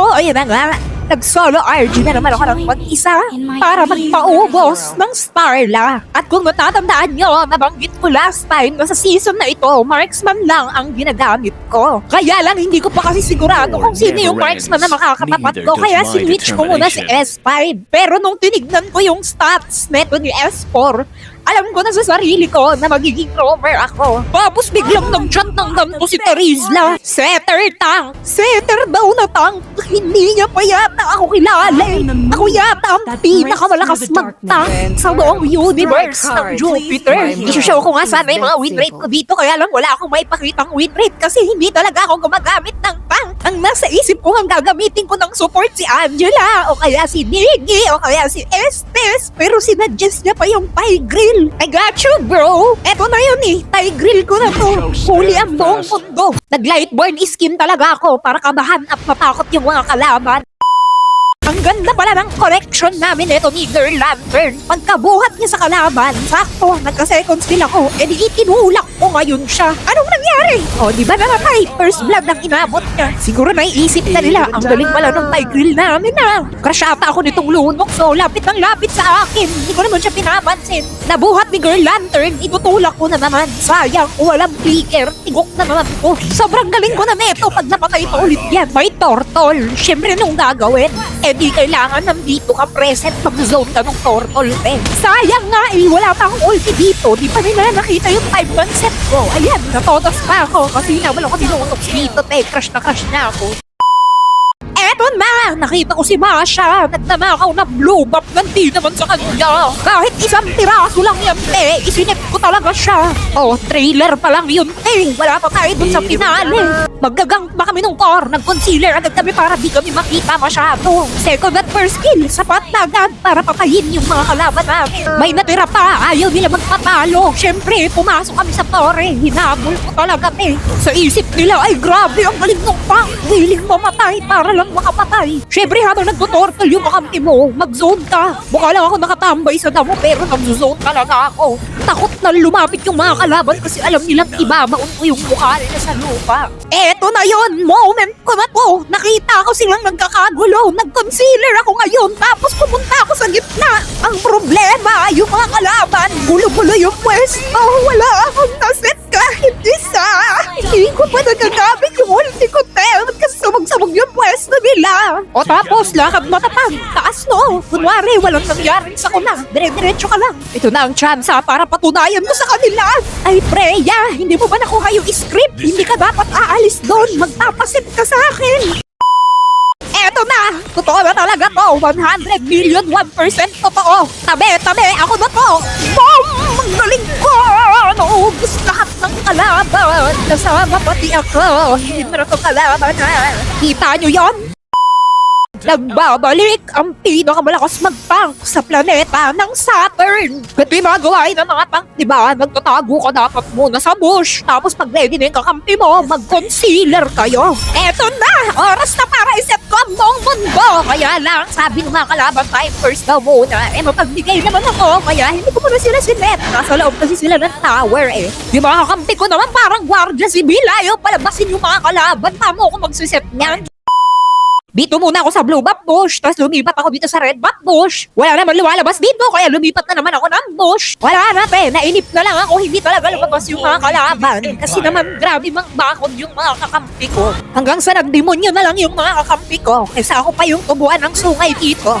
So, ayun na nga. Nag-solo RG na naman ako ng mag-isa para magpaubos ng Starla. At kung natatandaan nyo, nabanggit ko last time na sa season na ito, marksman lang ang ginagamit ko. Kaya lang hindi ko pa kasi sigurado kung sino yung marksman na makakatapat ko. Kaya sinwitch ko muna si S5. Pero nung tinignan ko yung stats neto ni S4, alam ko na sa sarili ko na magiging rover ako. Tapos biglang nag-chat ng ganito si Terizla. Setter tank! Setter daw na tank! Hindi niya pa yata ako kilala eh. Ako yata ang pinakamalakas mag-tank sa buong universe ng Jupiter. Isushow ko nga sana yung mga win rate ko dito kaya lang wala akong maipakitang win rate kasi hindi talaga ako gumagamit ng tank. Ang nasa isip ko ang gagamitin ko ng support si Angela o kaya si Niggy o kaya si Estes pero sinadjust niya pa yung Thai Grill. I got you bro! Eto na yun eh, Thai Grill ko na to. Huli ang buong mundo. Nag-lightborn skin talaga ako para kabahan at matakot yung mga kalaban. Ang ganda pala ng correction namin ito ni Girl Lantern. Pagkabuhat niya sa kalaban, sakto, nagka-second skill ako, edi itinulak ko ngayon siya. Anong nangyari? O, di ba namatay? First blood ang inabot niya. Siguro naiisip na nila, ang galing pala ng Thai grill namin na. Crush ata ako nitong lunok, so lapit ng lapit sa akin. Hindi ko naman siya pinapansin. Nabuhat ni Girl Lantern, itutulak ko na naman. Sayang, walang flicker. Tigok na naman ko. Sobrang galing ko na neto pag napatay pa ulit yan. May tortol. Siyempre nung gagawin, eh di kailangan nandito ka present mag-zone ka ng tortol, eh. Sayang nga eh, wala pa akong ulti dito. Di pa nila nakita yung time set ko. Ayan, natotos pa ako kasi naman ako tinutok dito, te. Crush na crush na ako. Eto na! Nakita ko si Masha! Nagnanakaw na blue buff ganti naman sa kanya! Kahit isang piraso lang yan, te! Isinip ko talaga siya! Oh, trailer pa lang yun, te! Wala pa tayo dun sa finale! Maggagang pa kami nung core! Nag-concealer agad kami para di kami makita masyado! Second at first kill! Sapat na agad para patayin yung mga kalaban namin! May natira pa! Ayaw nila magpatalo! Siyempre, pumasok kami sa tore! Hinabol ko talaga, te! Sa isip nila, ay grabe! Ang galing nung pang! Willing mamatay para lang makapatay. Siyempre habang nagtutortal yung kakampi mo, mag-zone ka. Mukha lang ako nakatambay sa damo pero nag-zone talaga ako. Takot na lumapit yung mga kalaban kasi alam nilang iba maun ko yung mukha nila sa lupa. Eto na yon moment ko na to. Nakita ko silang nagkakagulo. Nag-concealer ako ngayon tapos pumunta ako sa gitna. Ang problema, yung mga kalaban, gulo-gulo yung pwesto. Wala akong naset kahit isa. Hindi ko pa nagagamit nila. O tapos, lakad matatag. Taas no. Kunwari, walang nangyari sa kuna. Dire-diretso ka lang. Ito na ang chance ha, para patunayan ko sa kanila. Ay, Freya, hindi mo ba nakuha yung script? Hindi ka dapat aalis doon. Magpapasit ka sa akin. Eto na! Totoo na talaga to! 100 million 1% totoo! Tabi, tabi! Ako na to! Boom! Ang galing ko! Naubos lahat ng kalaban! Nasama pati ako! Hindi na to kalaban! Kita nyo yon? Nagbabalik ang pinakamalakas mag-tank sa planeta ng Saturn. May mga gawain ng mga tank, di ba? Nagtatago ka dapat muna sa bush. Tapos pag ready na yung kakampi mo, mag-concealer kayo. Eto na! Oras na para iset ko ang buong mundo. Kaya lang, sabi ng mga kalaban, time first daw muna. Eh, mapagbigay naman ako. Kaya hindi ko muna sila sinet. Nasa loob kasi sila ng tower eh. Yung mga kakampi ko naman parang gwardiya sibil. Ayaw palabasin yung mga kalaban. Tamo ako magsiset niyan. Dito muna ako sa blue buff bush, tapos lumipat ako dito sa red buff bush. Wala naman lumalabas dito, kaya lumipat na naman ako ng bush. Wala na, pe. Nainip na lang ako, hindi talaga lumabas yung mga kalaban. Kasi naman, grabe mang bakod yung mga kakampi ko. Hanggang sa nagdemonyo na lang yung mga kakampi ko. Kaysa ako pa yung tubuan ng sungay dito.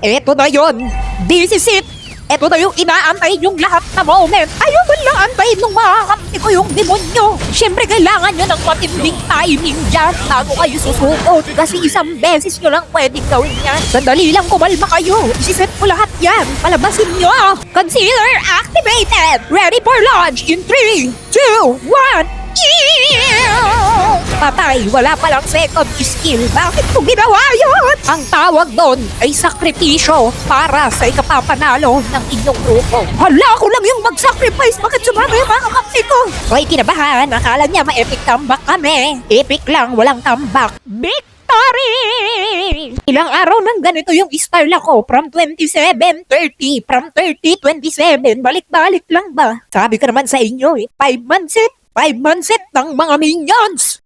Eto na yon. This is it. Eto na yung inaantay yung lahat na moment. Ayaw man lang antayin nung makakampi ko yung demonyo. Siyempre, kailangan nyo ng matinding timing dyan bago kayo susukot. Kasi isang beses nyo lang pwedeng gawin yan. Sandali lang kumalma kayo. Isiset ko lahat yan. Palabasin nyo. Concealer activated. Ready for launch in 3, 2, 1. Patay, wala palang second skill. Bakit ko ginawa yun? Ang tawag doon ay sakripisyo para sa ikapapanalo ng inyong grupo. Hala, ako lang yung mag-sacrifice. Bakit sumama yung mga kakampi ko? Hoy, kinabahan. Akala niya ma-epic comeback kami. Epic lang, walang comeback. Victory! Ilang araw nang ganito yung style ako. From 27, 30. From 30, 27. Balik-balik lang ba? Sabi ko naman sa inyo eh. 5 months it. 5 months it ng mga minions.